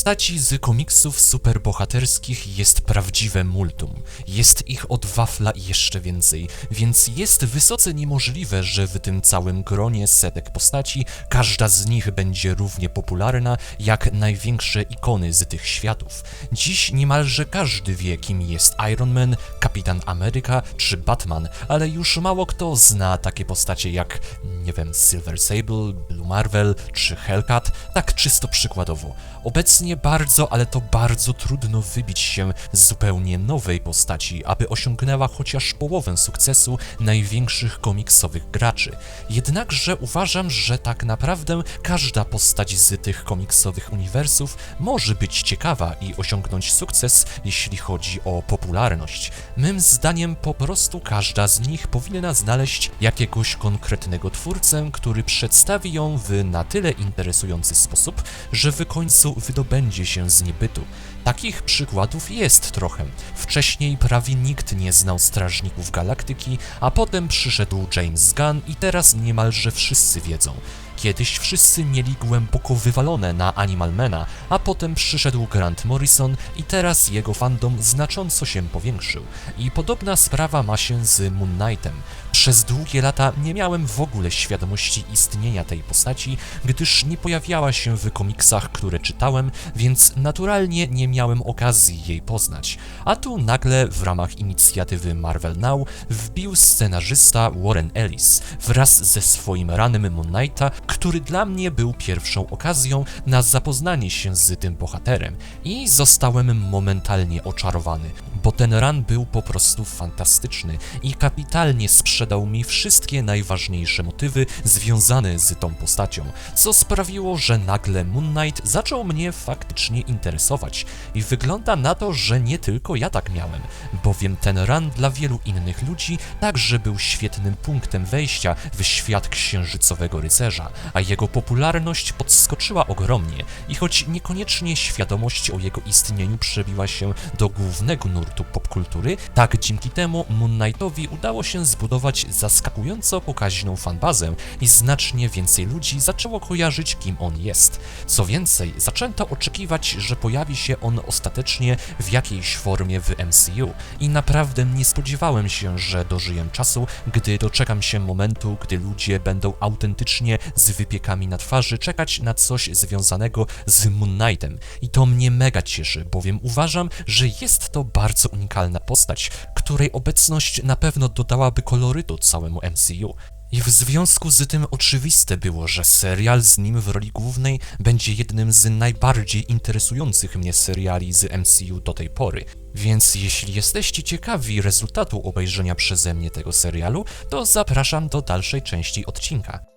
Postaci z komiksów superbohaterskich jest prawdziwe multum. Jest ich od wafla i jeszcze więcej, więc jest wysoce niemożliwe, że w tym całym gronie setek postaci każda z nich będzie równie popularna jak największe ikony z tych światów. Dziś niemalże każdy wie, kim jest Iron Man, Kapitan Ameryka czy Batman, ale już mało kto zna takie postacie jak, nie wiem, Silver Sable, Blue Marvel czy Hellcat, tak czysto przykładowo. Obecnie bardzo, ale to bardzo trudno wybić się z zupełnie nowej postaci, aby osiągnęła chociaż połowę sukcesu największych komiksowych graczy. Jednakże uważam, że tak naprawdę każda postać z tych komiksowych uniwersów może być ciekawa i osiągnąć sukces, jeśli chodzi o popularność. Mym zdaniem po prostu każda z nich powinna znaleźć jakiegoś konkretnego twórcę, który przedstawi ją w na tyle interesujący sposób, że w końcu wydobędzie się z niebytu. Takich przykładów jest trochę. Wcześniej prawie nikt nie znał Strażników Galaktyki, a potem przyszedł James Gunn i teraz niemalże wszyscy wiedzą. Kiedyś wszyscy mieli głęboko wywalone na Animalmana, a potem przyszedł Grant Morrison i teraz jego fandom znacząco się powiększył. I podobna sprawa ma się z Moon Knightem. Przez długie lata nie miałem w ogóle świadomości istnienia tej postaci, gdyż nie pojawiała się w komiksach, które czytałem, więc naturalnie nie miałem okazji jej poznać. A tu nagle w ramach inicjatywy Marvel Now wbił scenarzysta Warren Ellis wraz ze swoim ranem Moon Knighta, który dla mnie był pierwszą okazją na zapoznanie się z tym bohaterem. I zostałem momentalnie oczarowany, bo ten run był po prostu fantastyczny i kapitalnie sprzedał mi wszystkie najważniejsze motywy związane z tą postacią, co sprawiło, że nagle Moon Knight zaczął mnie faktycznie interesować i wygląda na to, że nie tylko ja tak miałem, bowiem ten run dla wielu innych ludzi także był świetnym punktem wejścia w świat księżycowego rycerza, a jego popularność podskoczyła ogromnie i choć niekoniecznie świadomość o jego istnieniu przebiła się do głównego nurtu popkultury, tak dzięki temu Moon Knightowi udało się zbudować zaskakująco pokaźną fanbazę i znacznie więcej ludzi zaczęło kojarzyć kim on jest. Co więcej, zaczęto oczekiwać, że pojawi się on ostatecznie w jakiejś formie w MCU i naprawdę nie spodziewałem się, że dożyję czasu, gdy doczekam się momentu, gdy ludzie będą autentycznie z wypiekami na twarzy czekać na coś związanego z Moon Knightem. I to mnie mega cieszy, bowiem uważam, że jest to bardzo unikalna postać, której obecność na pewno dodałaby kolorytu całemu MCU. I w związku z tym oczywiste było, że serial z nim w roli głównej będzie jednym z najbardziej interesujących mnie seriali z MCU do tej pory. Więc jeśli jesteście ciekawi rezultatu obejrzenia przeze mnie tego serialu, to zapraszam do dalszej części odcinka.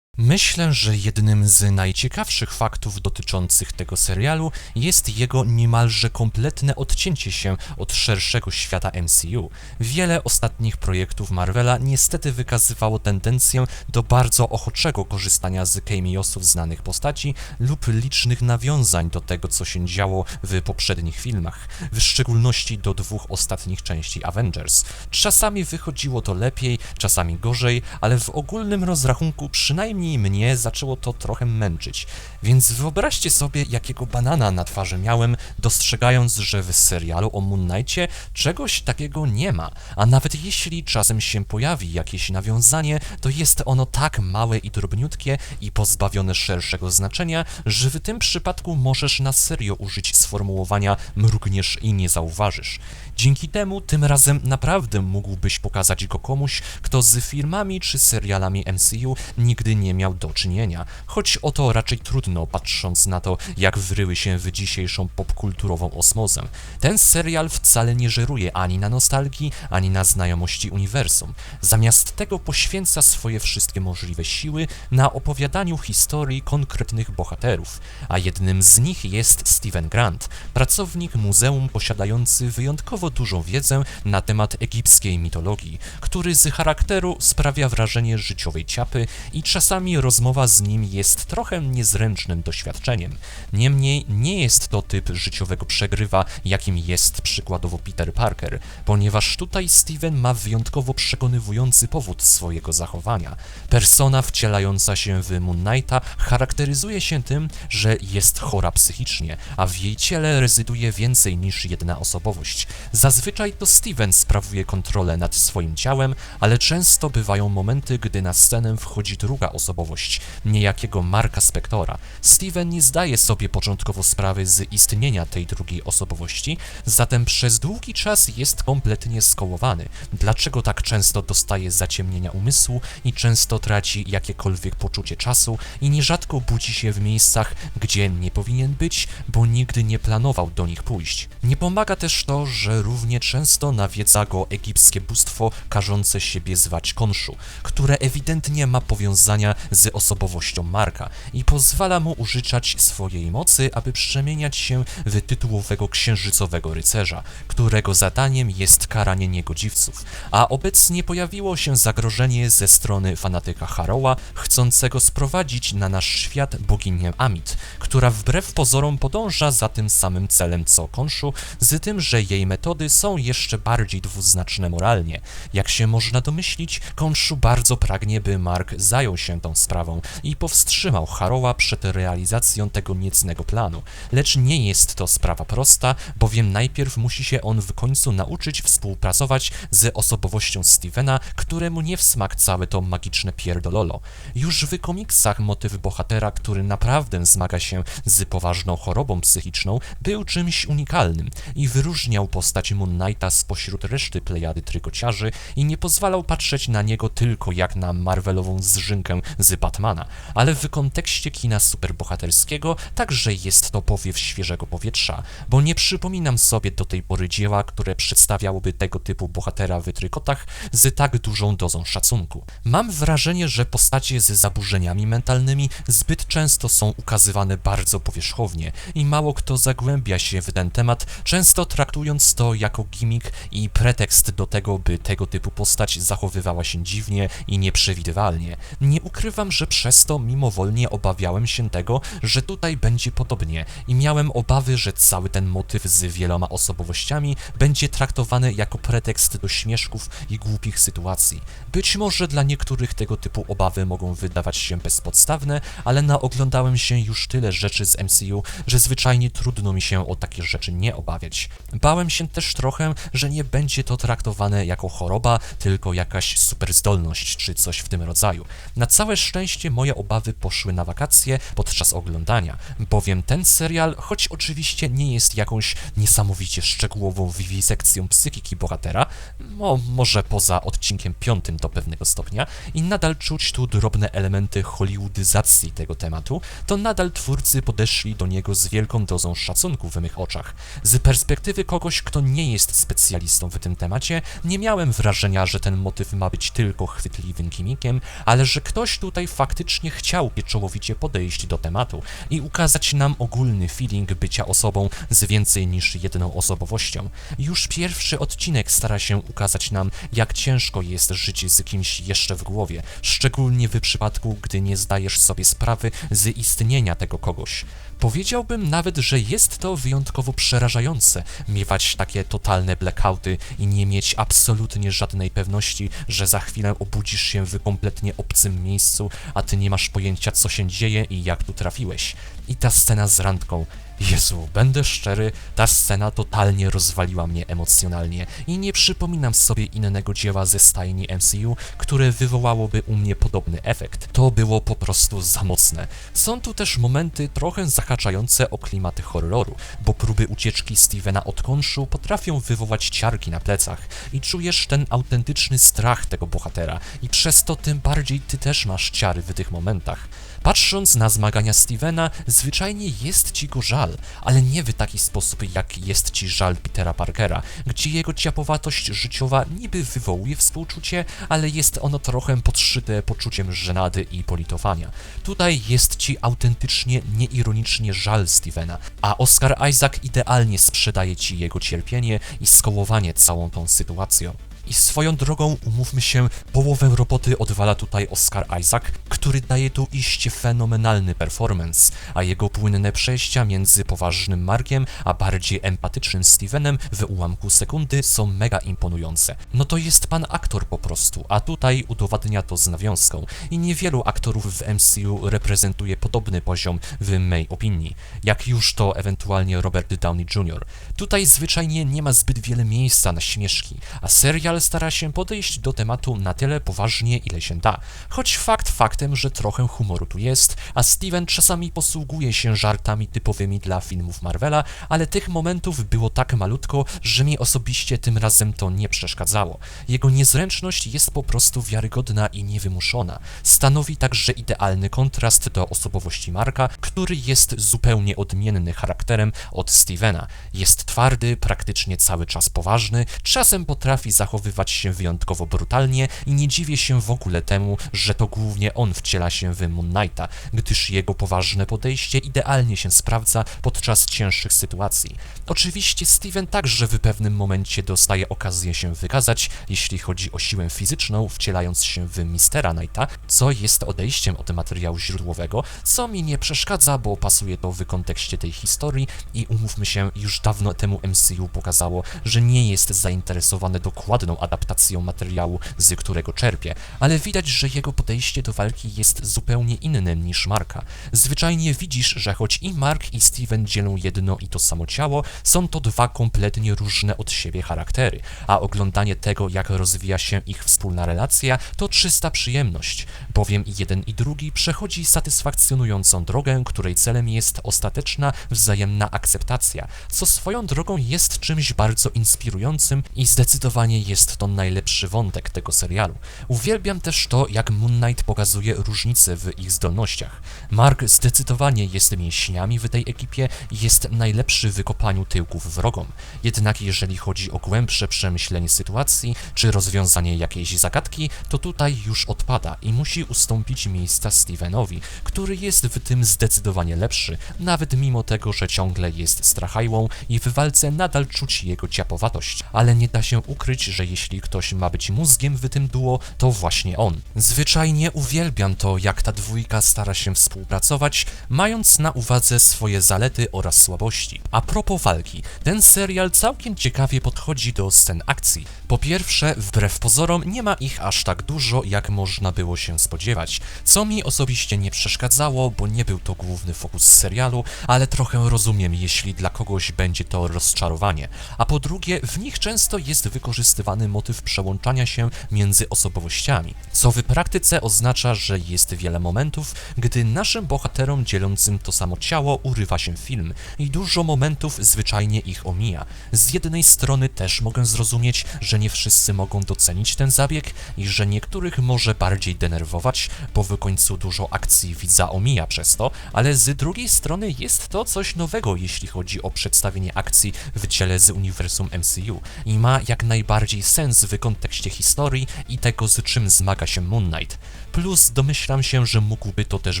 Myślę, że jednym z najciekawszych faktów dotyczących tego serialu jest jego niemalże kompletne odcięcie się od szerszego świata MCU. Wiele ostatnich projektów Marvela niestety wykazywało tendencję do bardzo ochoczego korzystania z cameosów znanych postaci lub licznych nawiązań do tego, co się działo w poprzednich filmach, w szczególności do dwóch ostatnich części Avengers. Czasami wychodziło to lepiej, czasami gorzej, ale w ogólnym rozrachunku przynajmniej mnie zaczęło to trochę męczyć. Więc wyobraźcie sobie, jakiego banana na twarzy miałem, dostrzegając, że w serialu o Moon Knightie czegoś takiego nie ma. A nawet jeśli czasem się pojawi jakieś nawiązanie, to jest ono tak małe i drobniutkie i pozbawione szerszego znaczenia, że w tym przypadku możesz na serio użyć sformułowania mrugniesz i nie zauważysz. Dzięki temu tym razem naprawdę mógłbyś pokazać go komuś, kto z filmami czy serialami MCU nigdy nie miał do czynienia, choć o to raczej trudno patrząc na to, jak wryły się w dzisiejszą popkulturową osmozę. Ten serial wcale nie żeruje ani na nostalgii, ani na znajomości uniwersum. Zamiast tego poświęca swoje wszystkie możliwe siły na opowiadaniu historii konkretnych bohaterów, a jednym z nich jest Steven Grant, pracownik muzeum posiadający wyjątkowo dużą wiedzę na temat egipskiej mitologii, który z charakteru sprawia wrażenie życiowej ciapy i czasami rozmowa z nim jest trochę niezręcznym doświadczeniem. Niemniej nie jest to typ życiowego przegrywa, jakim jest przykładowo Peter Parker, ponieważ tutaj Steven ma wyjątkowo przekonywujący powód swojego zachowania. Persona wcielająca się w Moon Knighta charakteryzuje się tym, że jest chora psychicznie, a w jej ciele rezyduje więcej niż jedna osobowość. Zazwyczaj to Steven sprawuje kontrolę nad swoim ciałem, ale często bywają momenty, gdy na scenę wchodzi druga osobowość, niejakiego Marka Spektora. Steven nie zdaje sobie początkowo sprawy z istnienia tej drugiej osobowości, zatem przez długi czas jest kompletnie skołowany. Dlaczego tak często dostaje zaciemnienia umysłu i często traci jakiekolwiek poczucie czasu i nierzadko budzi się w miejscach, gdzie nie powinien być, bo nigdy nie planował do nich pójść. Nie pomaga też to, że równie często nawiedza go egipskie bóstwo każące siebie zwać Konszu, które ewidentnie ma powiązania z osobowością Marka i pozwala mu użyczać swojej mocy, aby przemieniać się w tytułowego księżycowego rycerza, którego zadaniem jest karanie niegodziwców, a obecnie pojawiło się zagrożenie ze strony fanatyka Haroła, chcącego sprowadzić na nasz świat boginię Amit, która wbrew pozorom podąża za tym samym celem co Konszu, z tym, że jej metody są jeszcze bardziej dwuznaczne moralnie. Jak się można domyślić, Konszu bardzo pragnie, by Mark zajął się tą sprawą i powstrzymał Haroła przed realizacją tego niecnego planu. Lecz nie jest to sprawa prosta, bowiem najpierw musi się on w końcu nauczyć współpracować z osobowością Stevena, któremu nie w smak całe to magiczne pierdololo. Już w komiksach motyw bohatera, który naprawdę zmaga się z poważną chorobą psychiczną, był czymś unikalnym i wyróżniał postać Moon Knighta spośród reszty plejady trykociarzy i nie pozwalał patrzeć na niego tylko jak na Marvelową zżynkę z Batmana, ale w kontekście kina superbohaterskiego także jest to powiew świeżego powietrza, bo nie przypominam sobie do tej pory dzieła, które przedstawiałoby tego typu bohatera w trykotach z tak dużą dozą szacunku. Mam wrażenie, że postacie z zaburzeniami mentalnymi zbyt często są ukazywane bardzo powierzchownie i mało kto zagłębia się w ten temat, często traktując to jako gimmick i pretekst do tego, by tego typu postać zachowywała się dziwnie i nieprzewidywalnie. Nie ukrywam, że przez to mimowolnie obawiałem się tego, że tutaj będzie podobnie i miałem obawy, że cały ten motyw z wieloma osobowościami będzie traktowany jako pretekst do śmieszków i głupich sytuacji. Być może dla niektórych tego typu obawy mogą wydawać się bezpodstawne, ale naoglądałem się już tyle rzeczy z MCU, że zwyczajnie trudno mi się o takie rzeczy nie obawiać. Bałem się też trochę, że nie będzie to traktowane jako choroba, tylko jakaś superzdolność czy coś w tym rodzaju. Na całe szczęście moje obawy poszły na wakacje podczas oglądania, bowiem ten serial, choć oczywiście nie jest jakąś niesamowicie szczegółową wiwisekcją psychiki bohatera, no, może poza odcinkiem piątym do pewnego stopnia, i nadal czuć tu drobne elementy hollywoodyzacji tego tematu, to nadal twórcy podeszli do niego z wielką dozą szacunku w mych oczach. Z perspektywy kogoś, kto nie jest specjalistą w tym temacie, nie miałem wrażenia, że ten motyw ma być tylko chwytliwym gimikiem, ale że ktoś tutaj faktycznie chciał pieczołowicie podejść do tematu i ukazać nam ogólny feeling bycia osobą z więcej niż jedną osobowością. Już pierwszy odcinek stara się ukazać nam, jak ciężko jest żyć z kimś jeszcze w głowie, szczególnie w przypadku, gdy nie zdajesz sobie sprawy z istnienia tego kogoś. Powiedziałbym nawet, że jest to wyjątkowo przerażające miewać takie totalne blackouty i nie mieć absolutnie żadnej pewności, że za chwilę obudzisz się w kompletnie obcym miejscu, a ty nie masz pojęcia co się dzieje i jak tu trafiłeś. I ta scena z randką Jezu, będę szczery, ta scena totalnie rozwaliła mnie emocjonalnie i nie przypominam sobie innego dzieła ze stajni MCU, które wywołałoby u mnie podobny efekt. To było po prostu za mocne. Są tu też momenty trochę zahaczające o klimaty horroru, bo próby ucieczki Stevena od konszu potrafią wywołać ciarki na plecach i czujesz ten autentyczny strach tego bohatera i przez to tym bardziej ty też masz ciary w tych momentach. Patrząc na zmagania Stevena, zwyczajnie jest ci go żal, ale nie w taki sposób, jak jest ci żal Petera Parkera, gdzie jego ciapowatość życiowa niby wywołuje współczucie, ale jest ono trochę podszyte poczuciem żenady i politowania. Tutaj jest ci autentycznie, nieironicznie żal Stevena, a Oscar Isaac idealnie sprzedaje ci jego cierpienie i skołowanie całą tą sytuacją. I swoją drogą, umówmy się, połowę roboty odwala tutaj Oscar Isaac, który daje tu iście fenomenalny performance, a jego płynne przejścia między poważnym Markiem a bardziej empatycznym Stevenem w ułamku sekundy są mega imponujące. No to jest pan aktor po prostu, a tutaj udowadnia to z nawiązką i niewielu aktorów w MCU reprezentuje podobny poziom w mej opinii, jak już to ewentualnie Robert Downey Jr. Tutaj zwyczajnie nie ma zbyt wiele miejsca na śmieszki, a serial stara się podejść do tematu na tyle poważnie, ile się da. Choć fakt faktem, że trochę humoru tu jest, a Steven czasami posługuje się żartami typowymi dla filmów Marvela, ale tych momentów było tak malutko, że mi osobiście tym razem to nie przeszkadzało. Jego niezręczność jest po prostu wiarygodna i niewymuszona. Stanowi także idealny kontrast do osobowości Marka, który jest zupełnie odmienny charakterem od Stevena. Jest twardy, praktycznie cały czas poważny, czasem potrafi zachowywać się wyjątkowo brutalnie i nie dziwię się w ogóle temu, że to głównie on wciela się w Moon Knighta, gdyż jego poważne podejście idealnie się sprawdza podczas cięższych sytuacji. Oczywiście Steven także w pewnym momencie dostaje okazję się wykazać, jeśli chodzi o siłę fizyczną, wcielając się w Mistera Knighta, co jest odejściem od materiału źródłowego, co mi nie przeszkadza, bo pasuje to w kontekście tej historii i umówmy się, już dawno temu MCU pokazało, że nie jest zainteresowane dokładną adaptacją materiału, z którego czerpie, ale widać, że jego podejście do walki jest zupełnie inne niż Marka. Zwyczajnie widzisz, że choć i Mark i Steven dzielą jedno i to samo ciało, są to dwa kompletnie różne od siebie charaktery, a oglądanie tego, jak rozwija się ich wspólna relacja, to czysta przyjemność, bowiem i jeden i drugi przechodzi satysfakcjonującą drogę, której celem jest ostateczna, wzajemna akceptacja, co swoją drogą jest czymś bardzo inspirującym i zdecydowanie jest to najlepszy wątek tego serialu. Uwielbiam też to, jak Moon Knight pokazuje różnice w ich zdolnościach. Mark zdecydowanie jest mięśniami w tej ekipie i jest najlepszy w wykopaniu tyłków wrogom. Jednak jeżeli chodzi o głębsze przemyślenie sytuacji czy rozwiązanie jakiejś zagadki, to tutaj już odpada i musi ustąpić miejsca Stevenowi, który jest w tym zdecydowanie lepszy, nawet mimo tego, że ciągle jest strachajłą i w walce nadal czuć jego ciapowatość. Ale nie da się ukryć, że jeśli ktoś ma być mózgiem w tym duo, to właśnie on. Zwyczajnie uwielbiam to, jak ta dwójka stara się współpracować, mając na uwadze swoje zalety oraz słabości. A propos walki, ten serial całkiem ciekawie podchodzi do scen akcji. Po pierwsze, wbrew pozorom, nie ma ich aż tak dużo, jak można było się spodziewać, co mi osobiście nie przeszkadzało, bo nie był to główny fokus serialu, ale trochę rozumiem, jeśli dla kogoś będzie to rozczarowanie. A po drugie, w nich często jest wykorzystywany motyw przełączania się między osobowościami, co w praktyce oznacza, że jest wiele momentów, gdy naszym bohaterom dzielącym to samo ciało urywa się film i dużo momentów zwyczajnie ich omija. Z jednej strony też mogę zrozumieć, że nie wszyscy mogą docenić ten zabieg i że niektórych może bardziej denerwować, bo w końcu dużo akcji widza omija przez to, ale z drugiej strony jest to coś nowego, jeśli chodzi o przedstawienie akcji w dziele z uniwersum MCU i ma jak najbardziej sens w kontekście historii i tego, z czym zmaga się Moon Knight. Plus domyślam się, że mógłby to też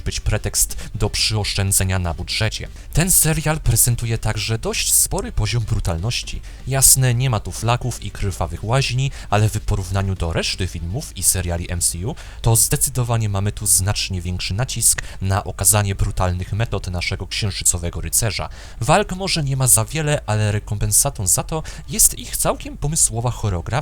być pretekst do przyoszczędzenia na budżecie. Ten serial prezentuje także dość spory poziom brutalności. Jasne, nie ma tu flaków i krwawych łaźni, ale w porównaniu do reszty filmów i seriali MCU, to zdecydowanie mamy tu znacznie większy nacisk na okazanie brutalnych metod naszego księżycowego rycerza. Walk może nie ma za wiele, ale rekompensatą za to jest ich całkiem pomysłowa choreografia,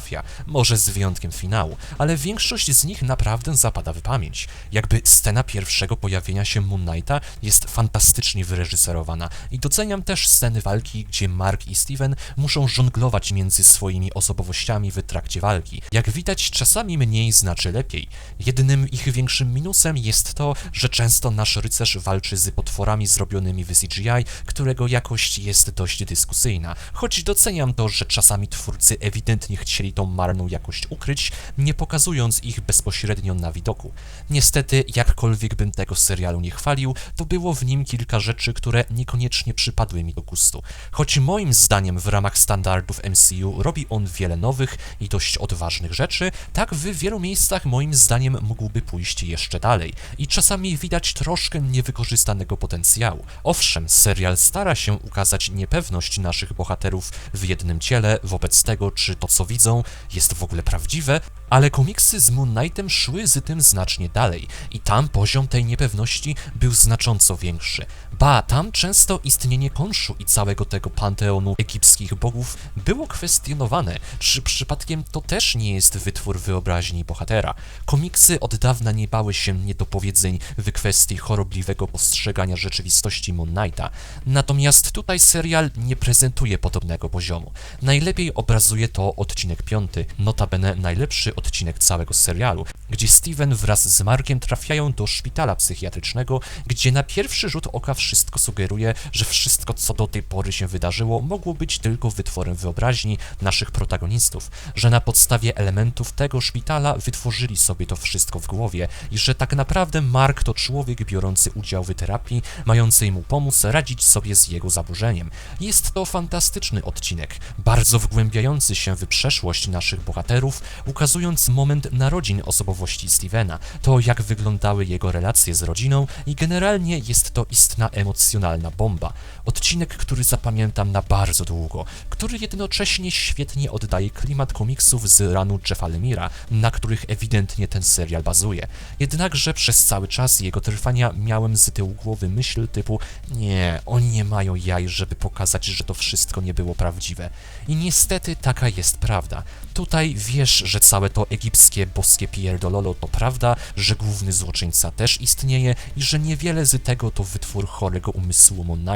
może z wyjątkiem finału, ale większość z nich naprawdę zapada w pamięć. Jakby scena pierwszego pojawienia się Moon Knighta jest fantastycznie wyreżyserowana i doceniam też sceny walki, gdzie Mark i Steven muszą żonglować między swoimi osobowościami w trakcie walki. Jak widać, czasami mniej znaczy lepiej. Jedynym ich większym minusem jest to, że często nasz rycerz walczy z potworami zrobionymi w CGI, którego jakość jest dość dyskusyjna. Choć doceniam to, że czasami twórcy ewidentnie chcieli musieli tą marną jakość ukryć, nie pokazując ich bezpośrednio na widoku. Niestety, jakkolwiek bym tego serialu nie chwalił, to było w nim kilka rzeczy, które niekoniecznie przypadły mi do gustu. Choć moim zdaniem w ramach standardów MCU robi on wiele nowych i dość odważnych rzeczy, tak w wielu miejscach moim zdaniem mógłby pójść jeszcze dalej i czasami widać troszkę niewykorzystanego potencjału. Owszem, serial stara się ukazać niepewność naszych bohaterów w jednym ciele wobec tego, czy to co widzą jest w ogóle prawdziwe, ale komiksy z Moon Knightem szły z tym znacznie dalej i tam poziom tej niepewności był znacząco większy. Ba, tam często istnienie konszu i całego tego panteonu egipskich bogów było kwestionowane, czy przypadkiem to też nie jest wytwór wyobraźni bohatera. Komiksy od dawna nie bały się niedopowiedzeń w kwestii chorobliwego postrzegania rzeczywistości Moon Knighta, natomiast tutaj serial nie prezentuje podobnego poziomu. Najlepiej obrazuje to odcinek piąty, notabene najlepszy odcinek całego serialu, gdzie Steven wraz z Markiem trafiają do szpitala psychiatrycznego, gdzie na pierwszy rzut oka wszystko sugeruje, że wszystko co do tej pory się wydarzyło mogło być tylko wytworem wyobraźni naszych protagonistów, że na podstawie elementów tego szpitala wytworzyli sobie to wszystko w głowie i że tak naprawdę Mark to człowiek biorący udział w terapii, mającej mu pomóc radzić sobie z jego zaburzeniem. Jest to fantastyczny odcinek, bardzo wgłębiający się w przeszłość naszych bohaterów, ukazując moment narodzin osobowości Stevena, to jak wyglądały jego relacje z rodziną i generalnie jest to istna emocjonalna bomba. Odcinek, który zapamiętam na bardzo długo, który jednocześnie świetnie oddaje klimat komiksów z ranu Jeffa Lemira, na których ewidentnie ten serial bazuje. Jednakże przez cały czas jego trwania miałem z tyłu głowy myśl typu nie, oni nie mają jaj, żeby pokazać, że to wszystko nie było prawdziwe. I niestety taka jest prawda. Tutaj wiesz, że całe to egipskie boskie pierdololo to prawda, że główny złoczyńca też istnieje i że niewiele z tego to wytwór chorego umysłu Moon.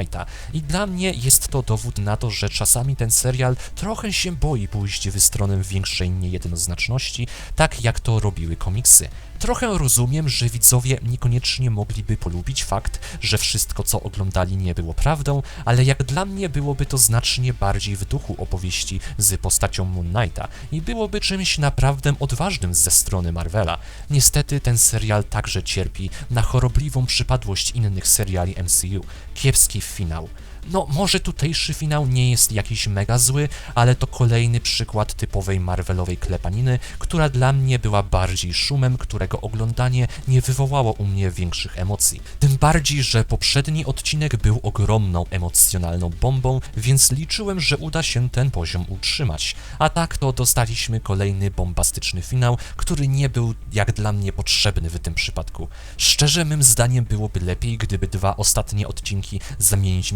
I dla mnie jest to dowód na to, że czasami ten serial trochę się boi pójść w stronę większej niejednoznaczności, tak jak to robiły komiksy. Trochę rozumiem, że widzowie niekoniecznie mogliby polubić fakt, że wszystko co oglądali nie było prawdą, ale jak dla mnie byłoby to znacznie bardziej w duchu opowieści z postacią Moon Knighta i byłoby czymś naprawdę odważnym ze strony Marvela. Niestety ten serial także cierpi na chorobliwą przypadłość innych seriali MCU. Kiepski finał. No, może tutejszy finał nie jest jakiś mega zły, ale to kolejny przykład typowej Marvelowej klepaniny, która dla mnie była bardziej szumem, którego oglądanie nie wywołało u mnie większych emocji. Tym bardziej, że poprzedni odcinek był ogromną emocjonalną bombą, więc liczyłem, że uda się ten poziom utrzymać. A tak to dostaliśmy kolejny bombastyczny finał, który nie był jak dla mnie potrzebny w tym przypadku. Szczerze, mym zdaniem byłoby lepiej, gdyby dwa ostatnie odcinki zamienić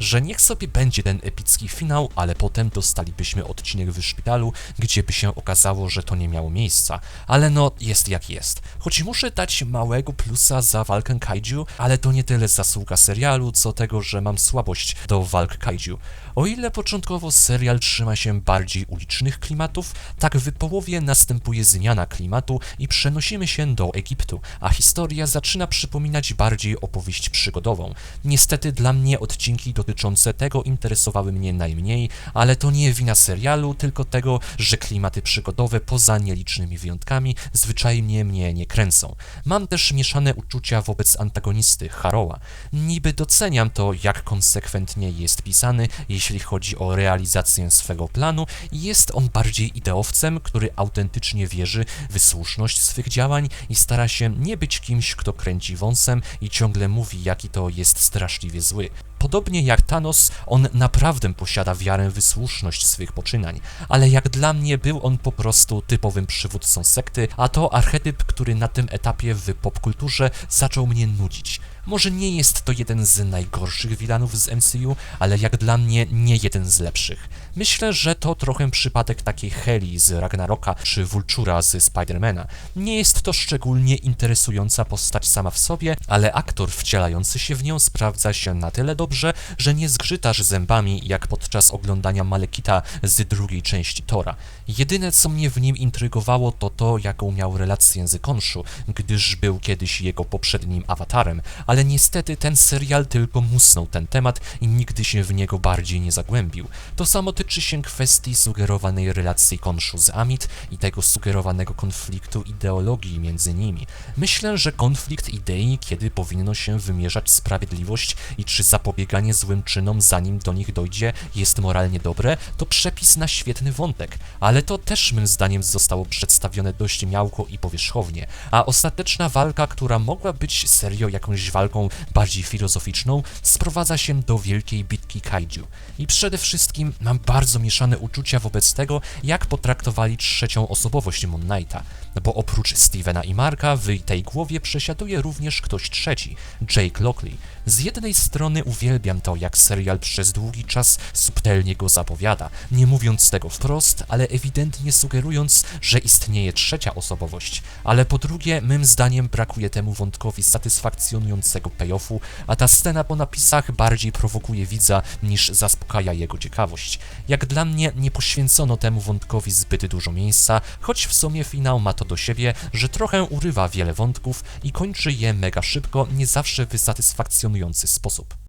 że niech sobie będzie ten epicki finał, ale potem dostalibyśmy odcinek w szpitalu, gdzie by się okazało, że to nie miało miejsca. Ale no, jest jak jest. Choć muszę dać małego plusa za walkę kaiju, ale to nie tyle zasługa serialu, co tego, że mam słabość do walk kaiju. O ile początkowo serial trzyma się bardziej ulicznych klimatów, tak w połowie następuje zmiana klimatu i przenosimy się do Egiptu, a historia zaczyna przypominać bardziej opowieść przygodową. Niestety dla mnie odcinki dotyczące tego interesowały mnie najmniej, ale to nie wina serialu, tylko tego, że klimaty przygodowe poza nielicznymi wyjątkami zwyczajnie mnie nie kręcą. Mam też mieszane uczucia wobec antagonisty, Haroła. Niby doceniam to, jak konsekwentnie jest pisany, jeśli chodzi o realizację swego planu, jest on bardziej ideowcem, który autentycznie wierzy w słuszność swych działań i stara się nie być kimś, kto kręci wąsem i ciągle mówi, jaki to jest straszliwie zły. Podobnie jak Thanos, on naprawdę posiada wiarę w słuszność swych poczynań, ale jak dla mnie był on po prostu typowym przywódcą sekty, a to archetyp, który na tym etapie w popkulturze zaczął mnie nudzić. Może nie jest to jeden z najgorszych wilanów z MCU, ale jak dla mnie nie jeden z lepszych. Myślę, że to trochę przypadek takiej Heli z Ragnaroka czy Vultura z Spidermana. Nie jest to szczególnie interesująca postać sama w sobie, ale aktor wcielający się w nią sprawdza się na tyle dobrze, że nie zgrzytasz zębami jak podczas oglądania Malekita z drugiej części Tora. Jedyne co mnie w nim intrygowało to to, jaką miał relację z Konshu, gdyż był kiedyś jego poprzednim awatarem, ale niestety ten serial tylko musnął ten temat i nigdy się w niego bardziej nie zagłębił. To samo tyczy się kwestii sugerowanej relacji Konshu z Amit i tego sugerowanego konfliktu ideologii między nimi. Myślę, że konflikt idei, kiedy powinno się wymierzać sprawiedliwość i czy zapobieganie złym czynom zanim do nich dojdzie jest moralnie dobre, to przepis na świetny wątek, ale to też mym zdaniem zostało przedstawione dość miałko i powierzchownie, a ostateczna walka, która mogła być serio jakąś walką bardziej filozoficzną, sprowadza się do wielkiej bitki kaiju. I przede wszystkim mam bardzo mieszane uczucia wobec tego, jak potraktowali trzecią osobowość Moon Knighta, bo oprócz Stevena i Marka w tej głowie przesiaduje również ktoś trzeci, Jake Lockley. Z jednej strony uwielbiam to, jak serial przez długi czas subtelnie go zapowiada, nie mówiąc tego wprost, ale ewidentnie sugerując, że istnieje trzecia osobowość, ale po drugie, mym zdaniem brakuje temu wątkowi satysfakcjonującego payoffu, a ta scena po napisach bardziej prowokuje widza niż zaspokaja jego ciekawość. Jak dla mnie nie poświęcono temu wątkowi zbyt dużo miejsca, choć w sumie finał ma to do siebie, że trochę urywa wiele wątków i kończy je mega szybko, nie zawsze w satysfakcjonujący sposób.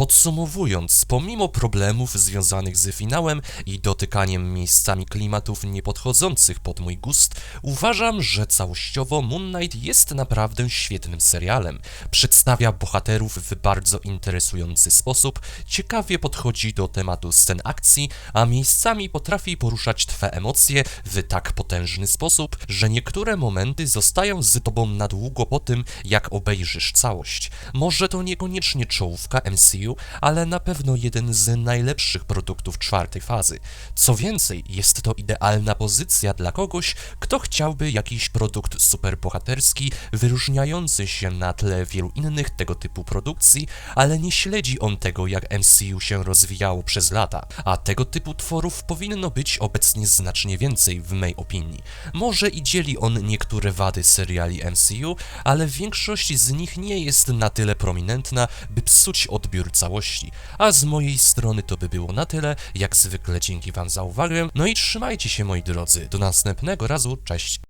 Podsumowując, pomimo problemów związanych z finałem i dotykaniem miejscami klimatów niepodchodzących pod mój gust, uważam, że całościowo Moon Knight jest naprawdę świetnym serialem. Przedstawia bohaterów w bardzo interesujący sposób, ciekawie podchodzi do tematu scen akcji, a miejscami potrafi poruszać twe emocje w tak potężny sposób, że niektóre momenty zostają z tobą na długo po tym, jak obejrzysz całość. Może to niekoniecznie czołówka MCU, ale na pewno jeden z najlepszych produktów czwartej fazy. Co więcej, jest to idealna pozycja dla kogoś, kto chciałby jakiś produkt superbohaterski, wyróżniający się na tle wielu innych tego typu produkcji, ale nie śledzi on tego, jak MCU się rozwijało przez lata, a tego typu tworów powinno być obecnie znacznie więcej w mej opinii. Może i dzieli on niektóre wady seriali MCU, ale większość z nich nie jest na tyle prominentna, by psuć odbiór całości. A z mojej strony to by było na tyle, jak zwykle dzięki wam za uwagę, no i trzymajcie się moi drodzy, do następnego razu, cześć!